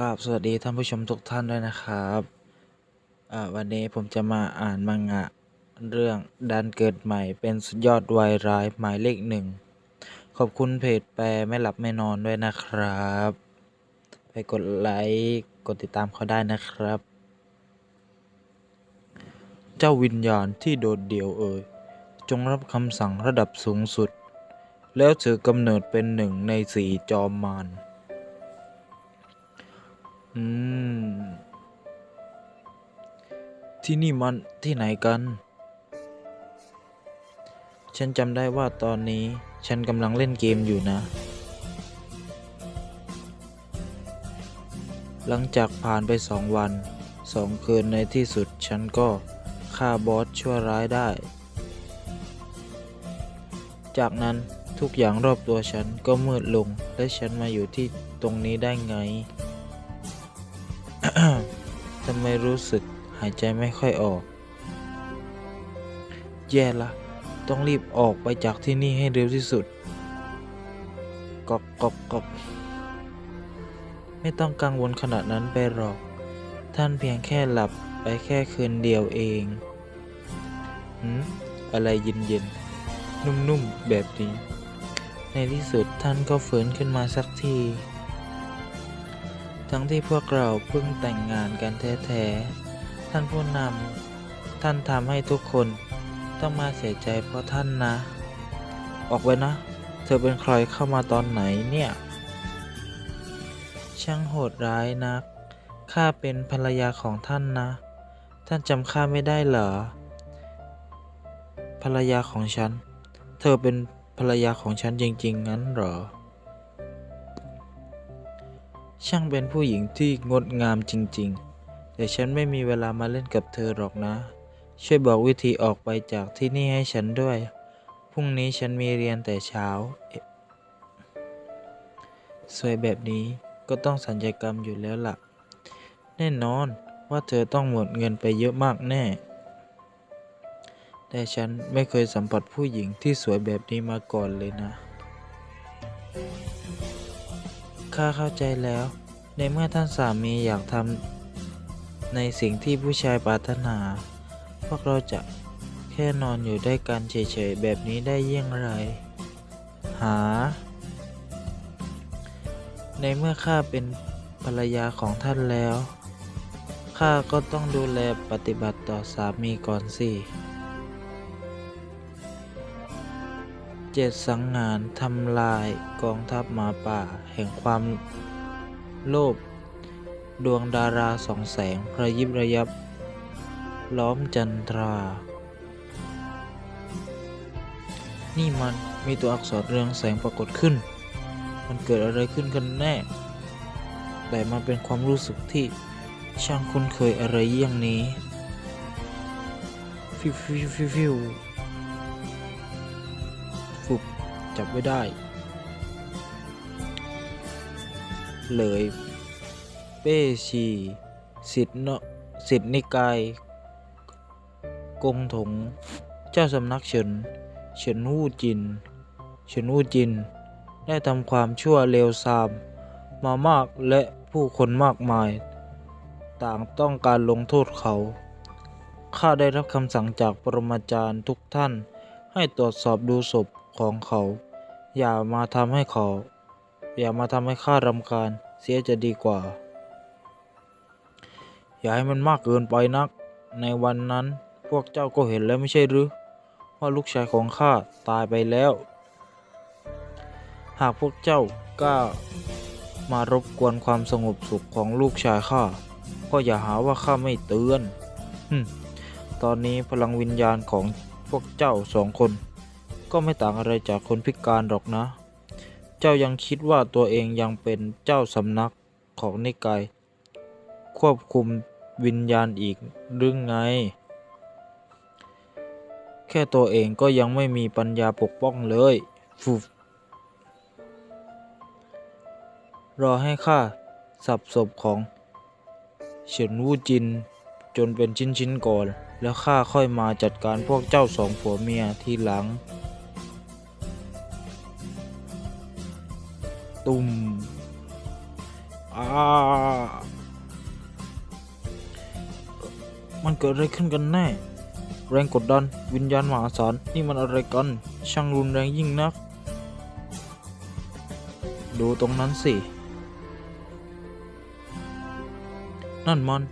กราบสวัสดีท่านผู้ชมทุกท่านด้วยนะครับวันนี้ผมจะมาอ่านมังงะเรื่องดันเกิดใหม่เป็นสุดยอดวายร้ายหมายเลขหนึ่ง ขอบคุณเพจแปลไม่หลับไม่นอนด้วยนะครับ ไปกดไลค์กดติดตามเขาได้นะครับ เจ้าวิญญาณที่โดดเดี่ยวเอ่ยจงรับคำสั่งระดับสูงสุด แล้วถือกำเนิดเป็นหนึ่งในสี่จอมมาร อืม ที่นี่มันที่ไหนกัน ฉันจำได้ว่าตอนนี้ฉันกำลังเล่นเกมอยู่นะ หลังจากผ่านไปสองวันสองคืนในที่สุดฉันก็ฆ่าบอสชั่วร้ายได้ จากนั้นทุกอย่างรอบตัวฉันก็มืดลงและฉันมาอยู่ที่ตรงนี้ได้ไง ทำไมรู้สึกหายใจไม่ค่อยออก แย่ละ ต้องรีบออกไปจากที่นี่ให้เร็วที่สุดกอกกอกกอกไม่ต้องกังวลขนาดนั้นไปหรอก ท่านเพียงแค่หลับไปแค่คืนเดียวเองหืมอะไรเย็นๆ นุ่มๆ แบบนี้ ในที่สุดท่านก็ฟื้นขึ้นมาสักที ทั้งที่พวกเราเพิ่งแต่งงานกันแท้ๆ ท่านผู้นำ ท่านทำให้ทุกคนต้องมาเสียใจเพราะท่านนะ ออกไปนะ เธอเป็นใครเข้ามาตอนไหนเนี่ย ช่างโหดร้ายนัก ข้าเป็นภรรยาของท่านนะ ท่านจำข้าไม่ได้เหรอ ภรรยาของฉัน เธอเป็นภรรยาของฉันจริง ๆ งั้นเหรอ ช่างเป็นผู้หญิงที่งดงามจริง ๆ แต่ฉันไม่มีเวลามาเล่นกับเธอหรอกนะ ช่วยบอกวิธีออกไปจากที่นี่ให้ฉันด้วย พรุ่งนี้ฉันมีเรียนแต่เช้า สวยแบบนี้ก็ต้องสัญญกรรมอยู่แล้วล่ะ แน่นอนว่าเธอต้องหมดเงินไปเยอะมากแน่ แต่ฉันไม่เคยสัมผัสผู้หญิงที่สวยแบบนี้มาก่อนเลยนะ ข้าเข้าใจแล้ว ในเมื่อท่านสามีอยากทำในสิ่งที่ผู้ชายปรารถนา พวกเราจะแค่นอนอยู่ด้วยกันเฉยๆ แบบนี้ได้เยี่ยงไร หา ในเมื่อข้าเป็นภรรยาของท่านแล้ว ข้าก็ต้องดูแลปฏิบัติต่อสามีก่อนสิ เจ็ดสังหารทำลายกองทัพหมาป่า แห่งความโลภดวงดาราสองแสงระยิบระยับ ล้อมจันทรา นี่มันมีตัวอักษรเรืองแสงปรากฏขึ้น มันเกิดอะไรขึ้นกันแน่ แต่มันเป็นความรู้สึกที่ช่างคุ้นเคยอะไรเยี่ยงนี้ ฟิวฟิวฟิวฟิว จับไว้ได้ เลยเป้ชีสิทธิ์เนาะสิทธินิกาย กงถง เจ้าสำนักเฉิน เฉินวู่จิน เฉินวู่จิน ได้ทำความชั่วเลวทราม มามากและผู้คนมากมาย ต่างต้องการลงโทษเขาข้าได้รับคำสั่งจากปรมาจารย์ทุกท่านให้ตรวจสอบดูศพของเขา อย่ามาทำให้เขา อย่ามาทำให้ข้ารำคาญเสียจะดีกว่า อย่าให้มันมากเกินไปนัก ในวันนั้นพวกเจ้าก็เห็นแล้วไม่ใช่หรือ ว่าลูกชายของข้าตายไปแล้ว หากพวกเจ้ากล้ามารบกวนความสงบสุขของลูกชายข้าก็อย่าหาว่าข้าไม่เตือน ตอนนี้พลังวิญญาณของพวกเจ้าสองคน ก็ไม่ต่างอะไรจากคนพิการหรอกนะ เจ้ายังคิดว่าตัวเองยังเป็นเจ้าสำนักของนิกาย ควบคุมวิญญาณอีกหรือไง แค่ตัวเองก็ยังไม่มีปัญญาปกป้องเลยฟูรอให้ข้าสับศพของเฉินวูจินจนเป็นชิ้นๆก่อน แล้วข้าค่อยมาจัดการพวกเจ้าสองผัวเมียทีหลัง ตุ่มมันเกิดอะไรขึ้นกันแน่ แรงกดดัน วิญญาณมหาศาล นี่มันอะไรกัน ช่างรุนแรงยิ่งนัก ดูตรงนั้นสิ นั่นมัน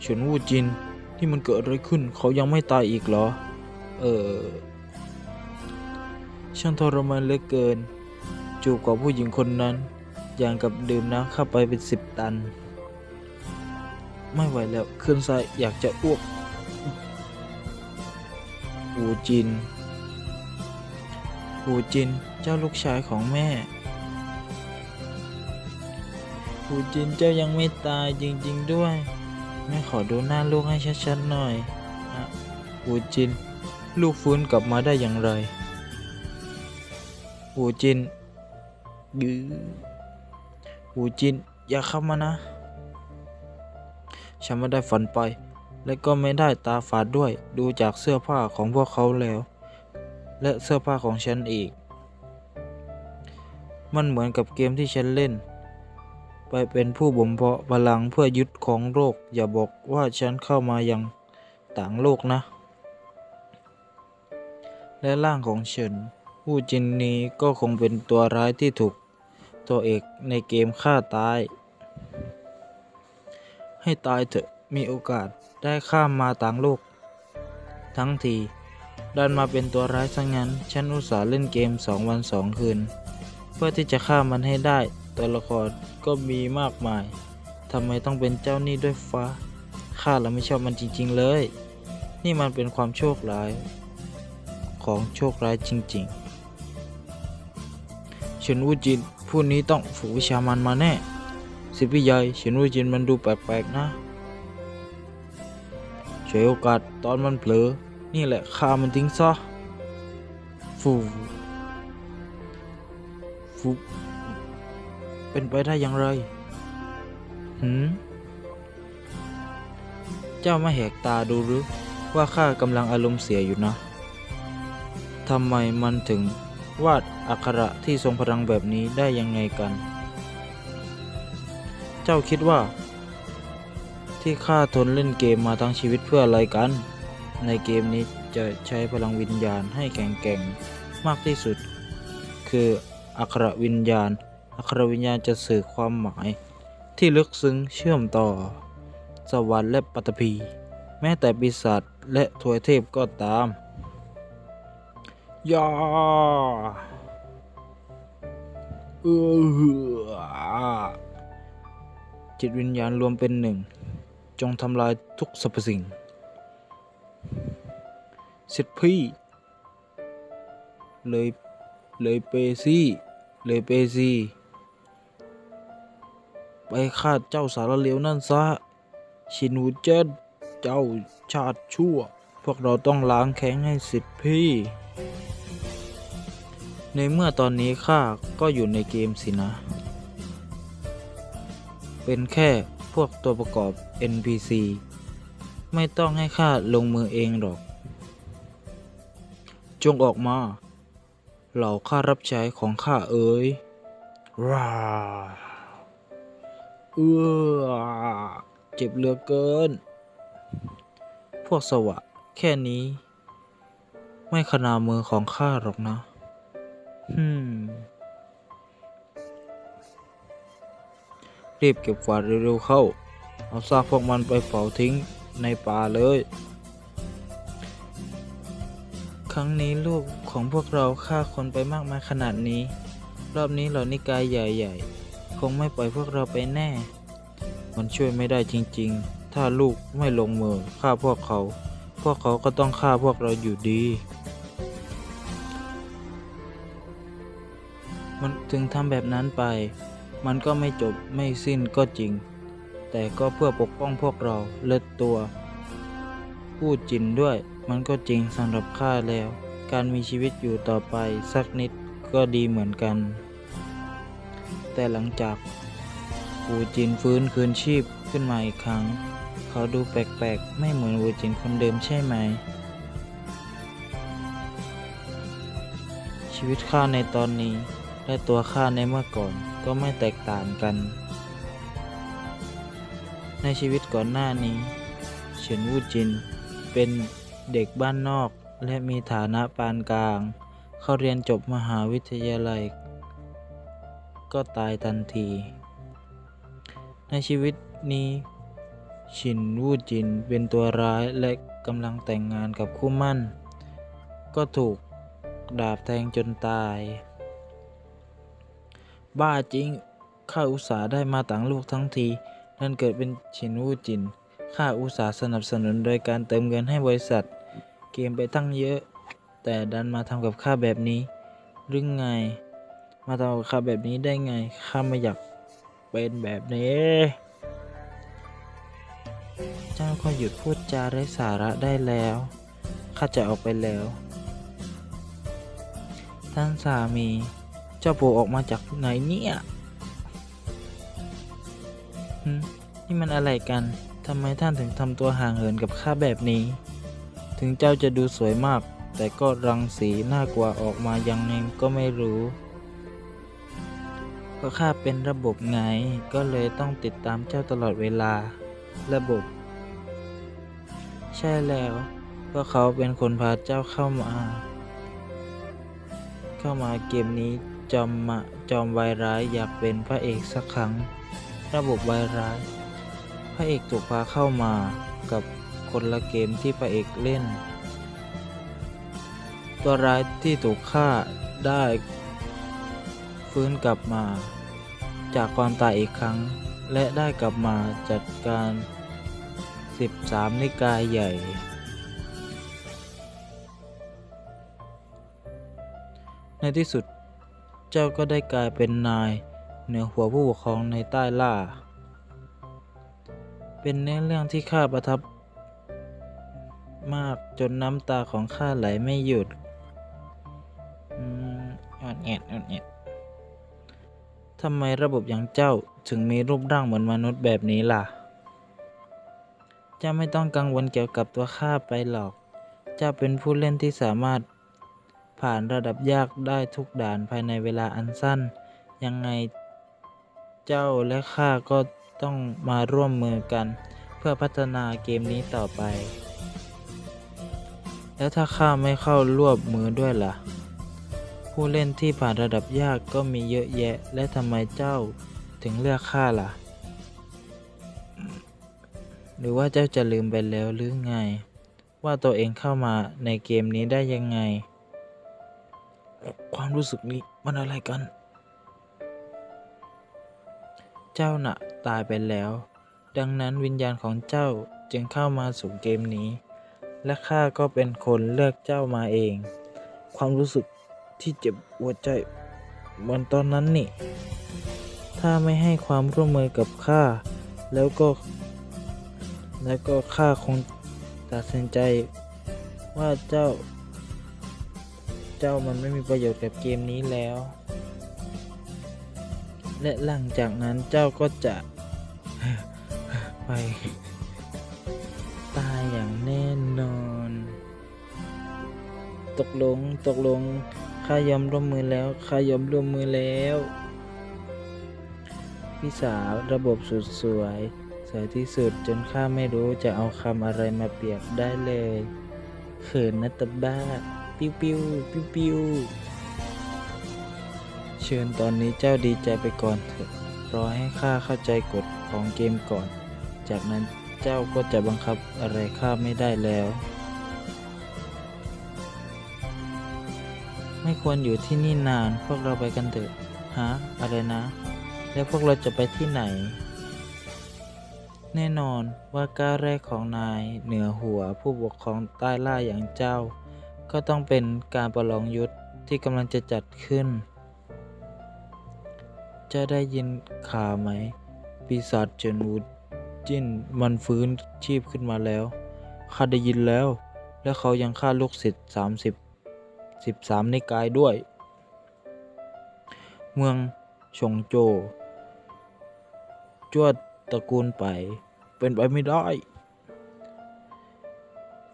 เฉินวูจิน ที่มันเกิดอะไรขึ้น เขายังไม่ตายอีกเหรอ เออ ช่างทรมานเหลือเกิน จูบกับผู้หญิงคนนั้น อย่างกับดื่มน้ำเข้าไปเป็นสิบตัน ไม่ไหวแล้วเคลื่อนซายอยากจะอ้วกอูจินอูจินเจ้าลูกชายของแม่อูจินเจ้ายังไม่ตายจริง ๆ ด้วย แม่ขอดูหน้าลูกให้ชัดๆหน่อยอะอูจิน ลูกฟื้นกลับมาได้อย่างไรอูจิน ยื้ออูจิน อย่าเข้ามานะ ฉันไม่ได้ฝันไป และก็ไม่ได้ตาฝาดด้วย ดูจากเสื้อผ้าของพวกเขาแล้ว และเสื้อผ้าของฉันอีก มันเหมือนกับเกมที่ฉันเล่น ไปเป็นผู้บ่มเพาะพลังเพื่อยึดของโลก อย่าบอกว่าฉันเข้ามายังต่างโลกนะ และร่างของฉันผู้จินนี้ก็คงเป็นตัวร้ายที่ถูก ตัวเอกในเกมฆ่าตาย ให้ตายเถอะมีโอกาสได้ข้ามมาต่างโลก ทั้งทีดันมาเป็นตัวร้ายซะงั้น ฉันอุตส่าห์เล่นเกมสองวันสองคืน เพื่อที่จะฆ่ามันให้ได้ ตัวละครก็มีมากมายทำไมต้องเป็นเจ้านี่ด้วยฟ้าข้าเราไม่ชอบมันจริง ๆ เลย นี่มันเป็นความโชคร้าย ของโชคร้ายจริง ๆ เฉินวูจิน ผู้นี้ต้องฝึกวิชามันมาแน่ สิพี่ใหญ่ฉินวูจินมันดูแปลกๆนะช่วยโอกาสตอนมันเผลอ นี่แหละฆ่ามันทิ้งซะฟูฟูเป็นไปได้อย่างไรหืมเจ้าไม่แหกตาดูหรือว่าข้ากำลังอารมณ์เสียอยู่นะทำไมมันถึง วาดอักขระที่ทรงพลังแบบนี้ได้ยังไงกัน เจ้าคิดว่า ที่ข้าทนเล่นเกมมาทั้งชีวิตเพื่ออะไรกัน ในเกมนี้จะใช้พลังวิญญาณให้แข็งแกร่งมากที่สุด คืออักขระวิญญาณ อักขระวิญญาณจะสื่อความหมาย ที่ลึกซึ้งเชื่อมต่อ สวรรค์และปัตภีแม้แต่ปีศาจและทวยเทพก็ตาม ยาเออจิตวิญญาณรวมเป็นหนึ่ง จงทำลายทุกสรรพสิ่งสิทธิพี่ เลย เลยเปซี่ เลยเปซี่ ไปฆ่าเจ้าสารเลวนั่นซะ ชินวูเจนเจ้าชาติชั่ว พวกเราต้องล้างแค้นให้สิทธิพี่ ในเมื่อตอนนี้ข้าก็อยู่ในเกมสินะ เป็นแค่พวกตัวประกอบ NPC ไม่ต้องให้ข้าลงมือเองหรอก จงออกมา เหล่าข้ารับใช้ของข้าเอ๋ยราเอื้อเจ็บเหลือเกิน พวกสวะ แค่นี้ ไม่ขนามือของข้าหรอกนะ รีบเก็บกวาดเร็วๆเข้า เอาซากพวกมันไปเผาทิ้งในป่าเลย ครั้งนี้ลูกของพวกเราฆ่าคนไปมากมายขนาดนี้ รอบนี้เหล่านิกายใหญ่ๆ คงไม่ปล่อยพวกเราไปแน่ มันช่วยไม่ได้จริงๆ ถ้าลูกไม่ลงมือฆ่าพวกเขา พวกเขาก็ต้องฆ่าพวกเราอยู่ดี มันถึงทำแบบนั้นไป มันก็ไม่จบไม่สิ้นก็จริง แต่ก็เพื่อปกป้องพวกเราและตัวพูดจินด้วย มันก็จริงสำหรับข้าแล้ว การมีชีวิตอยู่ต่อไปสักนิดก็ดีเหมือนกัน แต่หลังจากปูจินฟื้นคืนชีพขึ้นมาอีกครั้ง เขาดูแปลกๆ ไม่เหมือนวูจินคนเดิมใช่ไหม ชีวิตข้าในตอนนี้ และตัวข้าในเมื่อก่อนก็ไม่แตกต่างกัน ในชีวิตก่อนหน้านี้เฉินวูจิน เป็นเด็กบ้านนอกและมีฐานะปานกลาง เข้าเรียนจบมหาวิทยาลัย ก็ตายทันที ในชีวิตนี้ชินวูจินเป็นตัวร้ายและกำลังแต่งงานกับคู่มั่น ก็ถูกดาบแทงจนตาย บ้าจริง ข้าอุตส่าห์ได้มาต่างลูกทั้งที นั่นเกิดเป็นชินวูจิน ข้าอุตส่าห์สนับสนุนโดยการเติมเงินให้บริษัท เกมไปตั้งเยอะ แต่ดันมาทำกับข้าแบบนี้ หรือไง มาทำกับข้าแบบนี้ได้ไง ข้าไม่อยากเป็นแบบนี้ เจ้าก็หยุดพูดจาไร้สาระได้แล้ว ข้าจะออกไปแล้ว ท่านสามี จ้าโผออกมาจากไหนเนี่ยนี่มันอะไรกัน ทำไมท่านถึงทำตัวห่างเหินกับข้าแบบนี้ ถึงเจ้าจะดูสวยมาก แต่ก็รังสีน่ากลัวออกมายังไงก็ไม่รู้ ก็ข้าเป็นระบบไง ก็เลยต้องติดตามเจ้าตลอดเวลา ระบบ ใช่แล้วก็เขาเป็นคนพาเจ้าเข้ามา เข้ามาเกมนี้ จอมมาจอมวายร้ายอยากเป็นพระเอกสักครั้ง ระบบวายร้าย พระเอกถูกพาเข้ามากับคนละเกมที่พระเอกเล่น ตัวร้ายที่ถูกฆ่าได้ฟื้นกลับมา จากความตายอีกครั้ง และได้กลับมาจัดการ 13 นิกายใหญ่ในที่สุด เจ้าก็ได้กลายเป็นนายเหนือหัวผู้ปกครองในใต้ล่า เป็นเนื้อเรื่องที่ข้าประทับ มากจนน้ำตาของข้าไหลไม่หยุดอืมอ่อนแอดอ่อนแอดทำไมระบบอย่างเจ้าถึงมีรูปร่างเหมือนมนุษย์แบบนี้ล่ะ เจ้าไม่ต้องกังวลเกี่ยวกับตัวข้าไปหรอก เจ้าเป็นผู้เล่นที่สามารถ ผ่านระดับยากได้ทุกด่านภายในเวลาอันสั้น ยังไงเจ้าและข้าก็ต้องมาร่วมมือกัน เพื่อพัฒนาเกมนี้ต่อไป แล้วถ้าข้าไม่เข้าร่วมมือด้วยล่ะ ผู้เล่นที่ผ่านระดับยากก็มีเยอะแยะ และทำไมเจ้าถึงเลือกข้าล่ะ หรือว่าเจ้าจะลืมไปแล้วหรือไง ว่าตัวเองเข้ามาในเกมนี้ได้ยังไง ความรู้สึกนี้มันอะไรกัน เจ้าน่ะตายไปแล้ว ดังนั้นวิญญาณของเจ้าจึงเข้ามาสู่เกมนี้ และข้าก็เป็นคนเลือกเจ้ามาเอง ความรู้สึกที่เจ็บหัวใจเหมือนตอนนั้นนี่ ถ้าไม่ให้ความร่วมมือกับข้า แล้วก็ แล้วก็ข้าคงตัดสินใจว่าเจ้า เจ้ามันไม่มีประโยชน์กับเกมนี้แล้ว และหลังจากนั้นเจ้าก็จะ ไป ตายอย่างแน่นอน ตกลงตกลงข้ายอมร่วมมือแล้วข้ายอมร่วมมือแล้ว พี่สาวระบบสุดสวยสวยที่สุดจนข้าไม่รู้จะเอาคำอะไรมาเปรียบได้เลยเขินนะตบ้า ปิ้วปิ้วปิ้วปิ้วเชิญตอนนี้เจ้าดีใจไปก่อนเถอะรอให้ข้าเข้าใจกฎของเกมก่อน จากนั้นเจ้าก็จะบังคับอะไรข้าไม่ได้แล้ว ไม่ควรอยู่ที่นี่นาน พวกเราไปกันเถอะ ฮะ อะไรนะ แล้วพวกเราจะไปที่ไหน แน่นอนว่าก้าวแรกของนายเหนือหัวผู้ปกครองใต้ล่าอย่างเจ้า ก็ต้องเป็นการประลองยุทธที่กำลังจะจัดขึ้น จะได้ยินข่าวไหม ปีศาจเจนวูดจินมันฟื้นชีพขึ้นมาแล้ว ข้าได้ยินแล้ว และเขายังฆ่าลูกศิษย์สามสิบสิบสามในกายด้วย เมืองชงโจ จวดตระกูลไป เป็นไปไม่ได้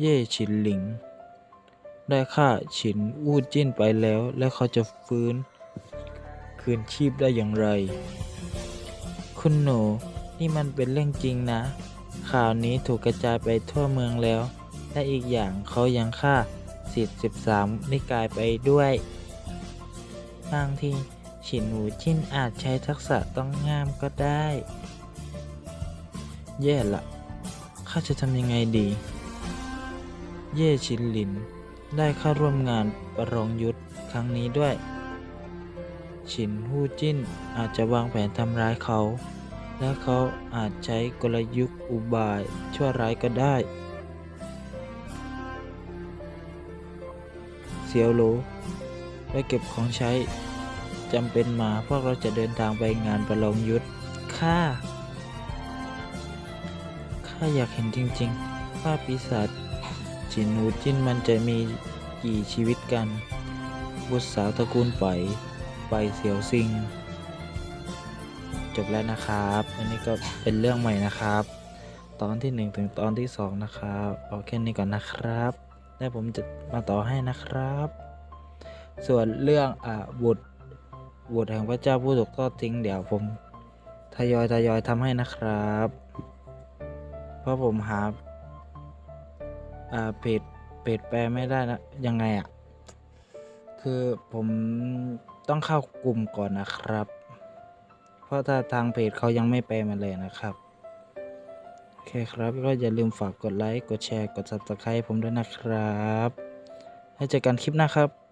เย่ฉินหลิง ได้ฆ่าฉินวูดจิ้นไปแล้ว และเขาจะฟื้น คืนชีพได้อย่างไร คุณหนูนี่มันเป็นเรื่องจริงนะ ข่าวนี้ถูกกระจายไปทั่วเมืองแล้ว และอีกอย่างเขายังฆ่าสิทธิ์13นิกายไปด้วย บางทีฉินหูจิ้นอาจใช้ทักษะต้องงามก็ได้ แย่ละข้าจะทำยังไงดี เย่ชินหลิน ได้เข้าร่วมงานประลองยุทธครั้งนี้ด้วย ฉินฮู้จิ้นอาจจะวางแผนทำร้ายเขา และเขาอาจใช้กลยุทธ์อุบายชั่วร้ายก็ได้ เสียวโหลไปเก็บของใช้จำเป็นมาพวกเราจะเดินทางไปงานประลองยุทธข้าข้าอยากเห็นจริงๆว่าปีศาจ จินหูจิ้นมันจะมีกี่ชีวิตกัน บุตรสาวตระกูลไป ไปเสียวซิง จบแล้วนะครับ อันนี้ก็เป็นเรื่องใหม่นะครับ ตอนที่ 1 ถึงตอนที่ 2 นะครับเอาแค่นี้ก่อนนะครับแล้วผมจะมาต่อให้นะครับ ส่วนเรื่องอ่าบุตรบุตรแห่งพระเจ้าผู้ถูกทอดทิ้งเดี๋ยวผมทยอยทยอยทำให้นะครับ เพราะผมหา อ่าเพจเพจแปลไม่ได้นะยังไงอะ่ะ คือผมต้องเข้ากลุ่มก่อนนะครับ เพราะถ้าทางเพจเขายังไม่แปลมาเลยนะครับโอเคครับก็อย่าลืมฝากกดไลค์กดแชร์กด subscribe ผมด้วยนะครับ แล้วเจอกันคลิปหน้าครับ